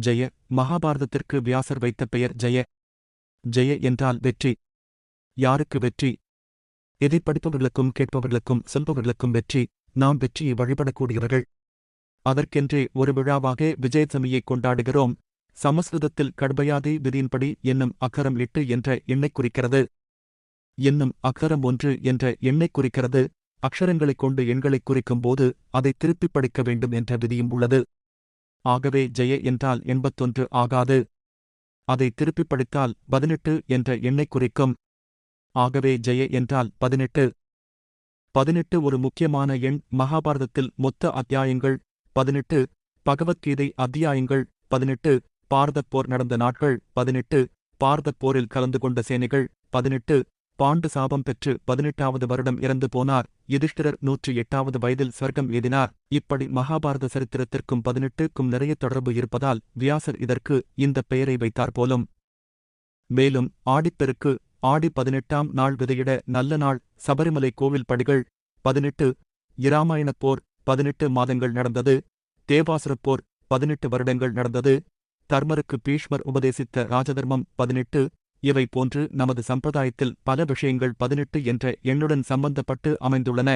ஜெய மகாபாரதத்திற்கு வியாசர் வைத்த பெயர் ஜெய. ஜெய என்றால் வெற்றி. யாருக்கு வெற்றி? எதை படிப்பவர்களுக்கும் கேட்பவர்களுக்கும் சொல்பவர்களுக்கும் வெற்றி. நாம் வெற்றியை வழிபடக்கூடியவர்கள். அதற்கென்றே ஒரு விழாவாக விஜயசமியை கொண்டாடுகிறோம். சமஸ்கிருதத்தில் கடுபயாதி விதியின்படி என்னும் அக்கரம் எட்டு என்ற எண்ணைக் குறிக்கிறது. என்னும் அக்கரம் ஒன்று என்ற எண்ணைக் குறிக்கிறது. அக்ஷரங்களைக் கொண்டு எண்களைக் குறிக்கும்போது அதை திருப்பிப் படிக்க வேண்டும் என்ற விதியும் உள்ளது. ஆகவே ஜெய என்றால் எண்பத்தொன்று ஆகாது. அதை திருப்பிப் படித்தால் பதினெட்டு என்ற எண்ணைக் குறிக்கும். ஆகவே ஜெய என்றால் பதினெட்டு. பதினெட்டு ஒரு முக்கியமான எண். மகாபாரதத்தில் மொத்த அத்தியாயங்கள் பதினெட்டு. பகவத்கீதை அத்தியாயங்கள் பதினெட்டு. பாரதப் போர் நடந்த நாட்கள் பதினெட்டு. பாரதப் போரில் கலந்து கொண்ட சேனைகள் பதினெட்டு. பாண்டு சாபம் பெற்று பதினெட்டாவது வருடம் இறந்து போனார். யுதிஷ்டிரர் நூற்றி எட்டாவது வயதில் ஸ்வர்க்கம் ஏதினார். இப்படி மகாபாரத சரித்திரத்திற்கும் பதினெட்டுக்கும் நிறைய தொடர்பு இருப்பதால் வியாசர் இதற்கு இந்த பெயரை வைத்தார் போலும். மேலும் ஆடிப்பெருக்கு ஆடி பதினெட்டாம் நாள் விதையிட நல்ல நாள் சபரிமலை கோவில் படிகள் பதினெட்டு இராமாயணப் போர் பதினெட்டு மாதங்கள் நடந்தது தேவாசுரப் போர் பதினெட்டு வருடங்கள் நடந்தது தர்மருக்கு பீஷ்மர் உபதேசித்த ராஜதர்மம் பதினெட்டு இவை போன்று நமது சம்பிரதாயத்தில் பல விஷயங்கள் பதினெட்டு என்ற எண்ணுடன் சம்பந்தப்பட்டு அமைந்துள்ளன.